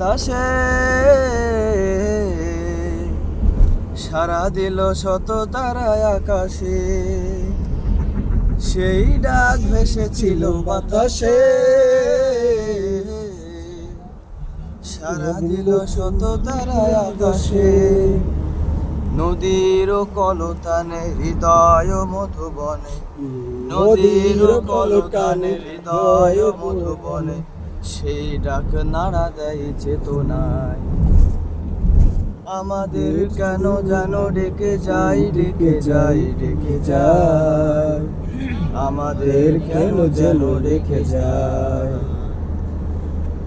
বাতাসে। সারা দিল শত তারায় আকাশে। সেই ডাক ভেসেছিল বাতাসে। সারা দিল শত তারায় আকাশে। নদীর কলতানে হৃদয় মধুবনে। নদীর কলতানে হৃদয় মধুবনে। সেই ডাক নাড়া দেয় চেতনায়। আমাদের কেন যেন ডেকে যাই ডেকে যাই ডেকে যাই আমাদের কেন যেন ডেকে যায়।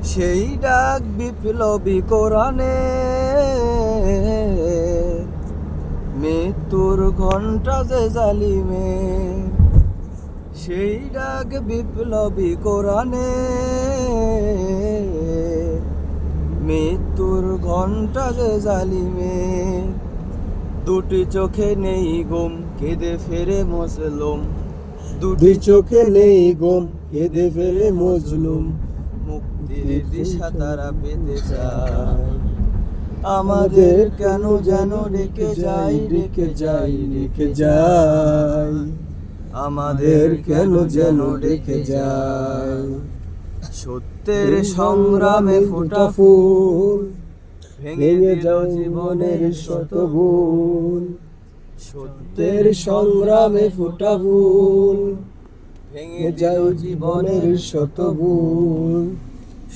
সেই ডাক বিপ্লবী কোরআনে মৃত্যুর ঘণ্টা যে জালিমে। সেই ডাক বিপ্লবী কোরআনে যে জালিমে। দুটি চোখে নেই গুম কেঁদে ফেরে মজলুম। দুটি চোখে নেই গম কেঁদে ফেরে মজলুম। মুক্তির দিশা তারা পেতে চায়। আমাদের কেন যেন ডেকে যাই ডেকে যাই ডেকে যাই আমাদের কেন যেন ডেকে যায়। সত্যের সংগ্রামে ফোটা ফুল। ভেঙে যাও জীবনের শত ভুল সত্যের সংগ্রামে ফোটা ভুল। ভেঙে যাও জীবনের শত ভুল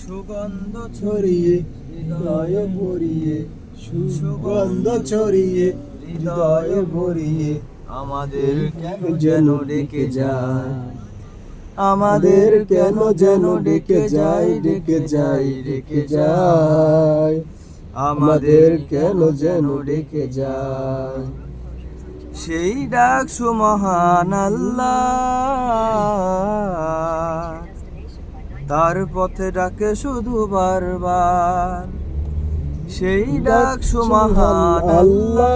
সুগন্ধ ছড়িয়ে হৃদয় ভরিয়ে সুগন্ধ ছড়িয়ে হৃদয় ভরিয়ে আমাদের কেন যেন ডেকে যায়? আমাদের কেন যেন ডেকে যায়? ডেকে যায় ডেকে যায়। আমাদের কেন যেন ডেকে যায়? সেই ডাক সুমহান তার পথে ডাকে শুধু বারবার। সেই ডাক সুমহান আল্লাহ।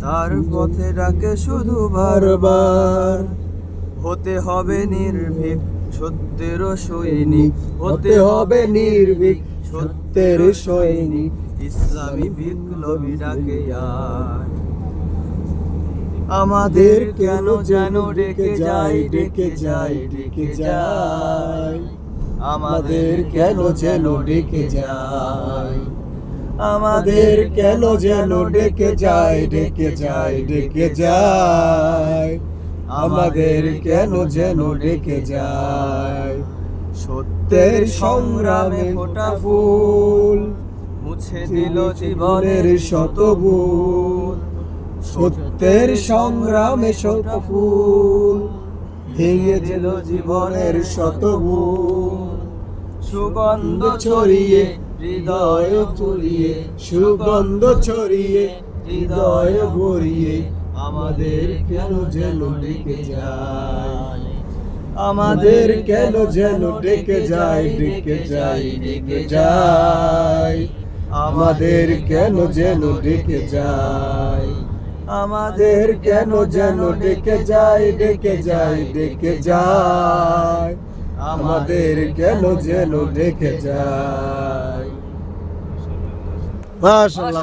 তার পথে ডাকে শুধু বারবার। হতে হবে নির্ভীক সত্যের সৈনিক হতে হবে নির্ভীক। সত্যের সৈনিক। ইসলামী বিপ্লবী ডাকে। আমাদের কেন যেন ডেকে যাই ডেকে যাই ডেকে যাই আমাদের কেন যেন ডেকে যাই আমাদের কেন যেন ডেকে যায় ডেকে যায় ডেকে যায়। আমাদের কেন যেন ডেকে যায়? সত্যের সংগ্রামে ফোটা ফুল, মুছে দিল জীবনের শত ভুল। সত্যের সংগ্রামে শত ফুল, ভেঙে দিল জীবনের শত ভুল। সুগন্ধ ছড়িয়ে, হৃদয় তুলিয়ে, সুগন্ধ ছড়িয়ে, হৃদয় ভরিয়ে আমাদের কেন যেন ডেকে যায়? আমাদের কেন যেন ডেকে যায় ডেকে যায় ডেকে যায়। আমাদের কেন যেন ডেকে যায়? আমাদের কেন যেন ডেকে যায় ডেকে যায় ডেকে যায়। আমাদের কেন যেন ডেকে যায়। মাশাআল্লাহ